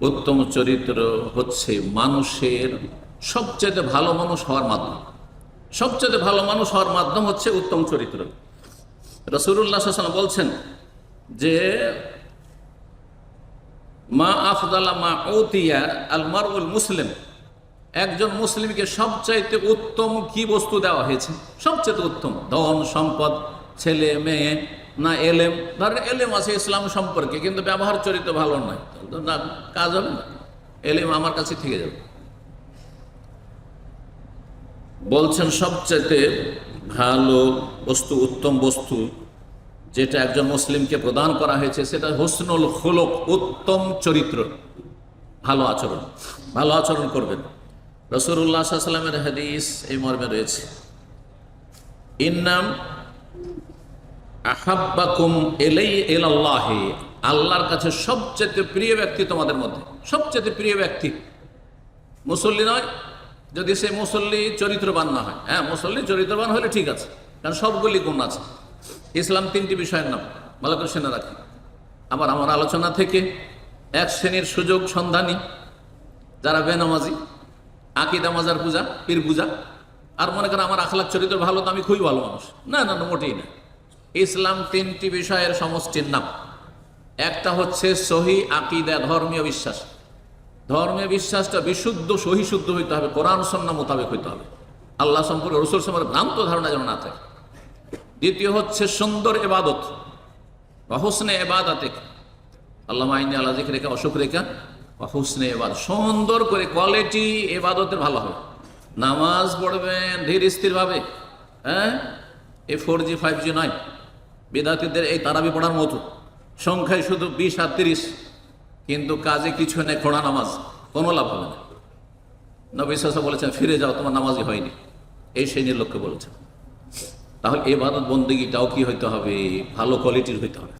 উত্তম চরিত্র হচ্ছে মানুষের সবচেয়ে ভালো মানুষ হওয়ার মাধ্যম। সবচেয়ে ভালো মানুষ হওয়ার মাধ্যম হচ্ছে উত্তম চরিত্র। রসুল্লাহ সাল্লাম বলছেন যে, মা আফদালা মা ওতিয়া আল মারুল মুসলিম। একজন মুসলিমকে সবচাইতে উত্তম কি বস্তু দেওয়া হয়েছে? সবচেয়ে উত্তম ধন, সম্পদ, ছেলে, মেয়ে না এলেম, ধরেন এলেম আছে ইসলাম সম্পর্কে, কিন্তু ব্যবহার চরিত্র ভালো নয় না, কাজ হবে না। এলেম আমার কাছে থেকে যাবে। বলছেন, সবচাইতে ভালো বস্তু, উত্তম বস্তু, যেটা একজন মুসলিমকে প্রদান করা হয়েছে, সেটা হোসনুল হলক উত্তম চরিত্র। ভালো আচরণ ভালো আচরণ করবেন। রসুল্লাহ সাল্লামের হাদিস এই মর্মে রয়েছে। ইন্নাম আহাব্বাকুম এলাই এলাল্লাহে। আল্লাহর কাছে সবচেয়ে প্রিয় ব্যক্তি তোমাদের মধ্যে, সবচেয়ে প্রিয় ব্যক্তি। মুসল্লি নয়, যদি সে মুসল্লি চরিত্রবান না হয়। হ্যাঁ মুসল্লি চরিত্রবান হলে ঠিক আছে, কারণ সবগুলি গুণ আছে। ইসলাম তিনটি বিষয়ের নাম, ভালো করে শুনে রাখি। আবার আমার আলোচনা থেকে এক শ্রেণির সুযোগ সন্ধানী, যারা বেনামাজি, আকিদা মাজার পূজা, পীর পূজা, আর মনে করেন আমার আখলাখ চরিত্র ভালো তো আমি খুবই ভালো মানুষ। না না, মোটেই না। ইসলাম তিনটি বিষয়ের সমষ্টির নাম। একটা হচ্ছে সহি আকিদা, ধর্মীয় বিশ্বাস। ধর্মীয় বিশ্বাসটা বিশুদ্ধ, সহি, শুদ্ধ হইতে হবে। কোরআন সন্না মোতাবেক হইতে হবে। আল্লাহ সম্পর্কে রসুল সম্পর্কে ভ্রান্ত ধারণা যেন না থাকে। দ্বিতীয় হচ্ছে সুন্দর এবাদত হোসনে এবাদাতে আল্লাহ আইনি আল্লাহ জিকে রেখা অসুখ রেখা হুসনে এবাদ সুন্দর করে কোয়ালিটি এবাদতের ভালো হবে। নামাজ পড়বেন, ধীর স্থিরভাবে। হ্যাঁ? এ ফোর জি ফাইভ জি নয়। বেদাতিদের এই তারাবি পড়ার মতো। সংখ্যায় শুধু বিশ আর তিরিশ, কিন্তু কাজে কিছু নেই, খোড়া নামাজ, কোনো লাভ হবে না। নবিশ্বাস বলেছেন, ফিরে যাও, তোমার নামাজই হয়নি। এই শ্রেণির লক্ষ্যে বলেছেন। তাহলে এ ভারত বন্দীটাও কি হইতে হবে? ভালো কোয়ালিটির হইতে হবে।